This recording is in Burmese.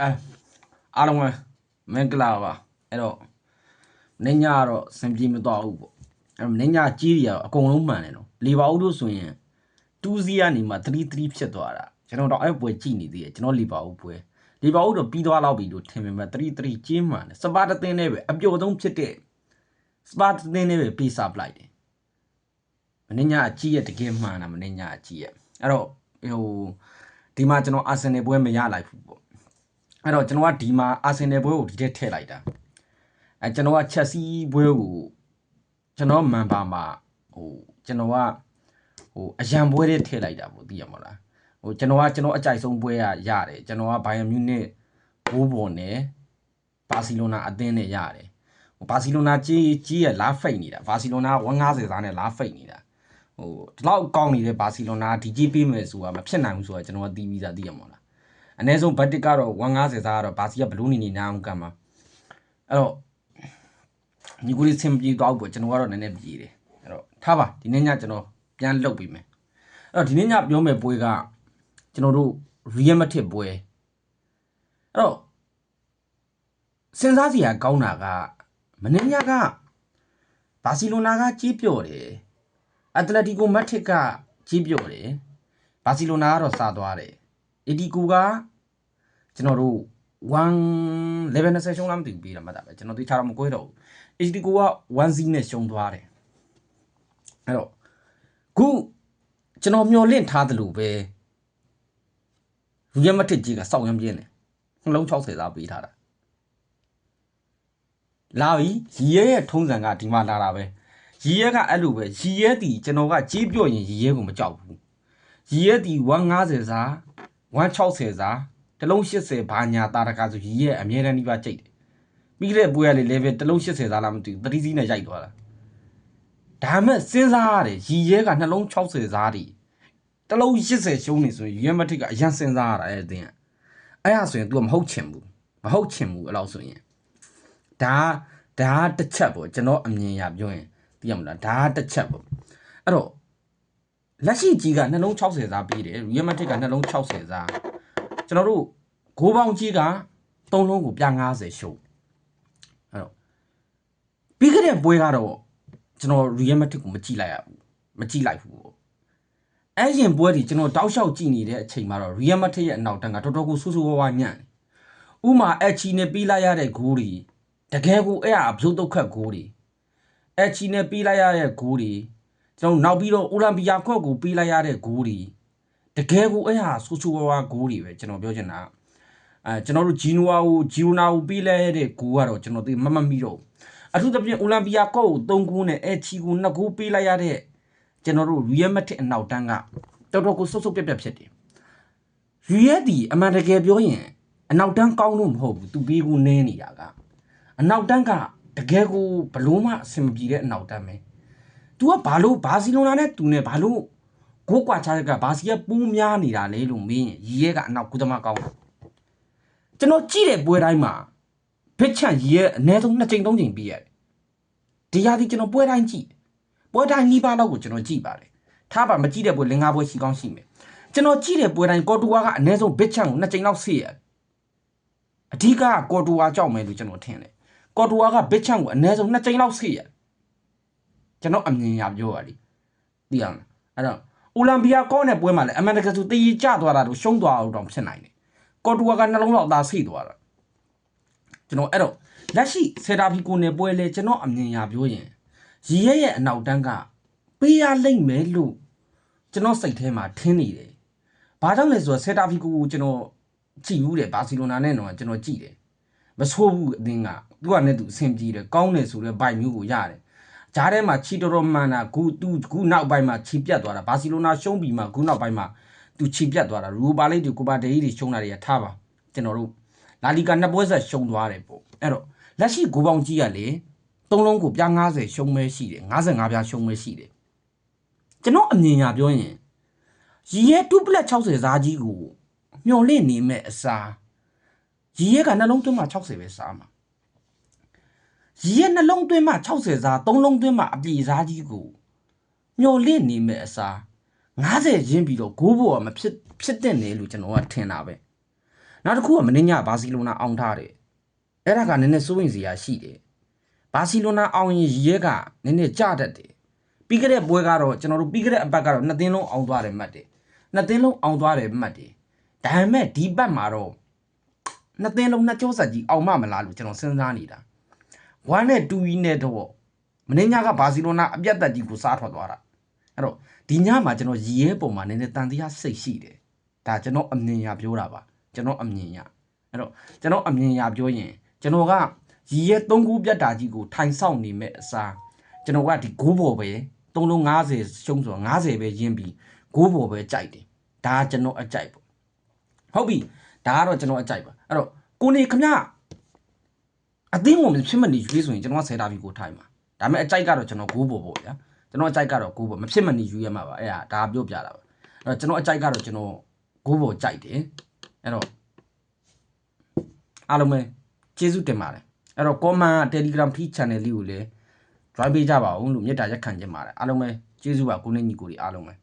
အဲအားလုံးပဲမင်္ဂလာပါအဲ့တော့မင်းညကတော့စင်ပြေမတော့ဘူးပေါ့အဲ့တော့မင်းညကြီးတွေကအကုန်လုံးမှန်တယ်နော်လေပါဦးတို့ဆိုရင်2စီကနေမှ3-3ဖြစ်သွားတာကျွန်တော်တော့အဲ့ပွဲကြည့်နေသေးတယ်ကျွန်တော်လေပါဦးပွဲလေပါဦးတော့ပြီးသွားတော့ပြီလို့ထင်ပေမဲ့3-3ကျင်းမှန်တယ်စပါတသင်းနဲ့ပဲအပျော်ဆုံးဖြစ်တဲ့စပါတသင်းနဲ့ပဲပေးစားပလိုက်တယ်မင်းညအကြီးရဲ့တကယ်မှန်တာမင်းညအကြီးရဲ့အဲ့တော့ဟိုဒီမှာကျွန်တော်အာဆင်နယ်ပွဲမရလိုက်ဘူးပေါ့ အဲ့တော့ကျွန်တော်ကဒီမှာအာဆင်နယ်ပွဲကိုဒီထဲထည့်လိုက်တာအဲကျွန်တော်ကချက်စီပွဲကိုကျွန်တော်မန်ပါမှာဟိုကျွန်တော်ကဟိုအရန်ပွဲတွေထည့်လိုက်တာပေါ့သိရမလားဟိုကျွန်တော်ကကျွန်တော်အကြိုက်ဆုံးပွဲကရတယ်ကျွန်တော်ကဘိုင်ယန်မြူနစ်ဘိုးဘော်နဲ့ဘာစီလိုနာအသင်းနဲ့ရတယ်ဟိုဘာစီလိုနာကြီးကြီးရလာဖိတ်နေတာဘာစီလိုနာ150သားနဲ့လာဖိတ်နေတာဟိုဒီလောက်ကောင်းနေတဲ့ဘာစီလိုနာဒီကြီးပေးမယ်ဆိုတာမဖြစ်နိုင်ဘူးဆိုတာကျွန်တော်ကသိပြီးသားသိရမလား အနည်းဆုံးဘတ်တစ်ကတော့150စားကတော့ဘာစီကဘလူးနေနေနာအောင်ကမ်းမှာအဲ့တော့ညီကိုလေးဆင်ပြေသွားဘူးပေါ့ကျွန်တော်ကတော့နည်းနည်းပြေးတယ်အဲ့တော့ထားပါဒီနေ့ညကျွန်တော်ပြန်လုပ်ပြီးမယ်အဲ့တော့ဒီနေ့ညပြောမယ်ပွဲကကျွန်တော်တို့ real matic ပွဲအဲ့တော့စဉ်းစားစရာကောင်းတာကမနေ့ညကဘာစီလိုနာကကြီးပြော့တယ်အက်တလက်တီကိုမက်ထစ်ကကြီးပြော့တယ်ဘာစီလိုနာကတော့စားသွားတယ် အီဒီကူကကျွန်တော်တို့1 level 20ရှုံးလားမသိဘူးပြီးတာမှတ်တာပဲကျွန်တော်သိချတော့မကွဲတော့ဘူးအီဒီကူက1 0နဲ့ရှုံးသွားတယ်အဲ့တော့ခုကျွန်တော်မျောလင့်ထားသလိုပဲရူရမတစ်ကြီးကစောက်ရမ်းပြင်းတယ်နှလုံး60သားပေးထားတာလာပြီရီရဲရဲ့ထုံးစံကဒီမှာလာတာပဲရီရဲကအဲ့လိုပဲရီရဲတီကျွန်တော်ကကြီးပြော့ရင်ရီရဲကိုမကြောက်ဘူးရီရဲတီ150စား 160စားတစ်လုံး80ဘာညာတာတကာဆိုရီရဲ့အမြဲတမ်းဒီပါကြိတ်တယ်ပြီးတဲ့ပွဲကလေ level တစ်လုံး80စားလားမသိဘူးသတိစီးနဲ့ရိုက်သွားတာဒါမဲ့စဉ်းစားရတယ်ရီရဲကနှလုံး60စားတွေတစ်လုံး80ရှုံးနေဆိုရင်ရီရဲမတစ်ကအရင်စဉ်းစားရတာအဲ့ဒီတင်အဲ့ဒါဆိုရင် तू မဟုတ်ချင်ဘူးမဟုတ်ချင်ဘူးအဲ့လောက်ဆိုရင်ဒါဒါတစ်ချက်ပေါ့ကျွန်တော်အမြင်ရပြောရင်သိရမလားဒါတစ်ချက်ပေါ့အဲ့တော့ လက်ရှိကြီးကနှလုံး60စားပြီးတယ်ရီယယ်မက်တစ်ကနှလုံး60စားကျွန်တော်တို့ဂိုးပေါင်းကြီးက3လုံးကိုပြ90ရှုံးအဲ့တော့ပြီးခဲ့တဲ့ပွဲကတော့ကျွန်တော်ရီယယ်မက်တစ်ကိုမကြည့်လိုက်ရဘူးမကြည့်လိုက်ဘူးပေါ့အဲ့ရင်ပွဲဒီကျွန်တော်တောက်လျှောက်ကြည့်နေတဲ့အချိန်မှာတော့ရီယယ်မက်တစ်ရဲ့အနောက်တန်းကတော်တော်ကိုဆူဆူဝါးဝါညံ့တယ်ဥမာအချီနဲ့ပြီးလိုက်ရတဲ့ဂိုးတွေတကယ်ကိုအဲ့ဟာအပြုတ်တုတ်ခတ်ဂိုးတွေအချီနဲ့ပြီးလိုက်ရတဲ့ဂိုးတွေ ကျွန်တော်နောက်ပြီးတော့အိုလံပီယာခွက်ကိုပြီးလိုက်ရတဲ့ဂိုးတွေတကယ်ကိုအဲ့ဟာဆူဆူဝါးဝါဂိုးတွေပဲကျွန်တော်ပြောချင်တာအဲကျွန်တော်တို့ဂျီနိုဝါကိုဂျီရိုနာကိုပြီးလိုက်ရတဲ့ဂိုးကတော့ကျွန်တော်သိမမမီတော့ဘူးအထူးသဖြင့်အိုလံပီယာကော့ကို3ဂိုးနဲ့အချီကို2ဂိုးပေးလိုက်ရတဲ့ကျွန်တော်တို့ရီယယ်မက်တစ်အနောက်တန်းကတော်တော်ကိုဆုပ်ဆုပ်ပြက်ပြက်ဖြစ်တယ်ရီယယ်ဒီအမှန်တကယ်ပြောရင်အနောက်တန်းကောင်းလို့မဟုတ်ဘူးသူပေးကူနင်းနေတာကအနောက်တန်းကတကယ်ကိုဘလို့မှအဆင်မပြေတဲ့အနောက်တန်းပဲ तू ကဘာလို့ဘာစီလိုနာနဲ့ तू နဲ့ဘာလို့ဂိုးကွာချတဲ့ကဘာစီကပူးများနေတာလဲလို့မင်းရင်ရီရဲကအနောက်ကုသမကောင်းတယ်ကျွန်တော်ကြည့်တဲ့ပွဲတိုင်းမှာဖစ်ချန်ရီရဲအနည်းဆုံး2ချိန်3ချိန်ပြီးရတယ်ဒီရာဒီကျွန်တော်ပွဲတိုင်းကြည့်ပွဲတိုင်းနီးပါးတော့ကိုကျွန်တော်ကြည့်ပါတယ်ထားပါမကြည့်တဲ့ပွဲလင်္ကာပွဲရှိကောင်းရှိမယ်ကျွန်တော်ကြည့်တဲ့ပွဲတိုင်းကော်တူဝါကအနည်းဆုံးဘစ်ချန်ကို2ချိန်လောက်ဆေးရတယ်အဓိကကော်တူဝါကြောက်မယ်လို့ကျွန်တော်ထင်တယ်ကော်တူဝါကဘစ်ချန်ကိုအနည်းဆုံး2ချိန်လောက်ဆေးရတယ် ကျွန်တော်အမြင်ရပြောရလိသိအောင်အဲ့တော့အိုလံပီယာကောနဲ့ပွဲမှာလည်းအမန်တကယ်ဆိုတည်ကြသွားတာတို့ရှုံးသွားအောင်တောင်ဖြစ်နိုင်တယ်ကော်တူဝါကနှလုံးလောက်သားဆိတ်သွားတာကျွန်တော်အဲ့တော့လက်ရှိဆယ်တာဖီကိုနေပွဲလေကျွန်တော်အမြင်ရပြောရင်ရီရဲရဲ့အနောက်တန်းကပေးရလိမ့်မယ်လို့ကျွန်တော်စိတ်ထဲမှာထင်းနေတယ်ဘာကြောင့်လဲဆိုတော့ဆယ်တာဖီကိုကိုကျွန်တော်ကြည့်ဘူးတယ်ဘာစီလိုနာနဲ့တော့ကျွန်တော်ကြည့်တယ်မဆိုးဘူးအသင်းကသူကနဲ့သူအဆင်ပြေတယ်ကောင်းတယ်ဆိုတော့ဘိုက်မျိုးကိုရတယ် ဂျားထဲမှာချီတော်တော်မှန်တာဂူသူဂူနောက်ပိုင်းမှာချီပြတ်သွားတာဘာစီလိုနာရှုံးပြီးမှဂူနောက်ပိုင်းမှာသူချီပြတ်သွားတာရူပါလိတ်တွေကိုပါဒေးတွေရှုံးတာတွေကထားပါကျွန်တော်တို့လာလီကာနှစ်ပွဲဆက်ရှုံးသွားတယ်ပေါ့အဲ့တော့လက်ရှိဂိုးပေါင်းကြီးကလေသုံးလုံးကိုပြား90ရှုံးမဲရှိတယ်55ပြားရှုံးမဲရှိတယ်ကျွန်တော်အမြင်ညာပြောရင်ရီရဲ2ပလက်60စားကြီးကိုမျော်လင့်နေမဲ့အစားရီရဲကနှလုံးသွင်းမှာ60ပဲစားမှာ ရီရဲ့နှလုံးသွင်းမှ60စားသုံးလုံးသွင်းမှအပြေစားကြီးကိုမျော်လင့်နေမဲ့အစား90ရင်းပြီးတော့ဂိုးဘောကမဖြစ်ဖြစ်တဲ့နေလို့ကျွန်တော်ကထင်တာပဲနောက်တစ်ခုကမင်းညဘာစီလိုနာအောင်ထားတယ်အဲ့ဒါကနည်းနည်းစိုးရင်စရာရှိတယ်ဘာစီလိုနာအောင်ရင်ရဲကနည်းနည်းကြတတ်တယ်ပြီးခဲ့တဲ့ပွဲကတော့ကျွန်တော်တို့ပြီးခဲ့တဲ့အပတ်ကတော့နှစ်သင်းလုံးအောင်သွားတယ်မှတ်တယ်နှစ်သင်းလုံးအောင်သွားတယ်မှတ်တယ်ဒါပေမဲ့ဒီပတ်မှာတော့နှစ်သင်းလုံးနှစ်ကြောဆက်ကြီးအောင်မမလားလို့ကျွန်တော်စဉ်းစားနေတာ 1နဲ့2ကြီးနဲ့တော့မင်းညကဘာစီလိုနာအပြတ်တက်ကြီးကိုစားထွက်သွားတာအဲ့တော့ဒီညမှာကျွန်တော်ရီရဲပုံမှာနည်းနည်းတန်တရားစိတ်ရှိတယ်ဒါကျွန်တော်အမြင်ရပြောတာပါကျွန်တော်အမြင်ရအဲ့တော့ကျွန်တော်အမြင်ရပြောရင်ကျွန်တော်ကရီရဲ၃ခုပြတ်တာကြီးကိုထိုင်ဆောင်နေမဲ့အစားကျွန်တော်ကဒီဂိုးပေါ်ပဲ3လုံး90ရှုံးဆိုတော့90ပဲရင်းပြီးဂိုးပေါ်ပဲကြိုက်တယ်ဒါကကျွန်တော်အကြိုက်ပေါ့ဟုတ်ပြီဒါကတော့ကျွန်တော်အကြိုက်ပါအဲ့တော့ကိုနေခမ အသင်းဝင်ဖြစ်မနေရွေးဆိုရင်ကျွန်တော်ကဆယ်တာဘီကိုထိုင်ပါဒါပေမဲ့အကြိုက်ကတော့ကျွန်တော်ဂိုးပေါ်ပေါ့ဗျာကျွန်တော်အကြိုက်ကတော့ဂိုးပေါ်မဖြစ်မနေရွေးရမှာပါအဲ့ဒါဒါပြောပြတာပါအဲ့တော့ကျွန်တော်အကြိုက်ကတော့ကျွန်တော်ဂိုးပေါ်ကြိုက်တယ်အဲ့တော့အားလုံးပဲကျေးဇူးတင်ပါတယ်အဲ့တော့ comment Telegram free channel လေးကိုလည်း join ပေးကြပါဦးလို့မေတ္တာရက်ခံချင်ပါတယ်အားလုံးပဲကျေးဇူးပါကိုနေညီကိုတွေအားလုံးပဲ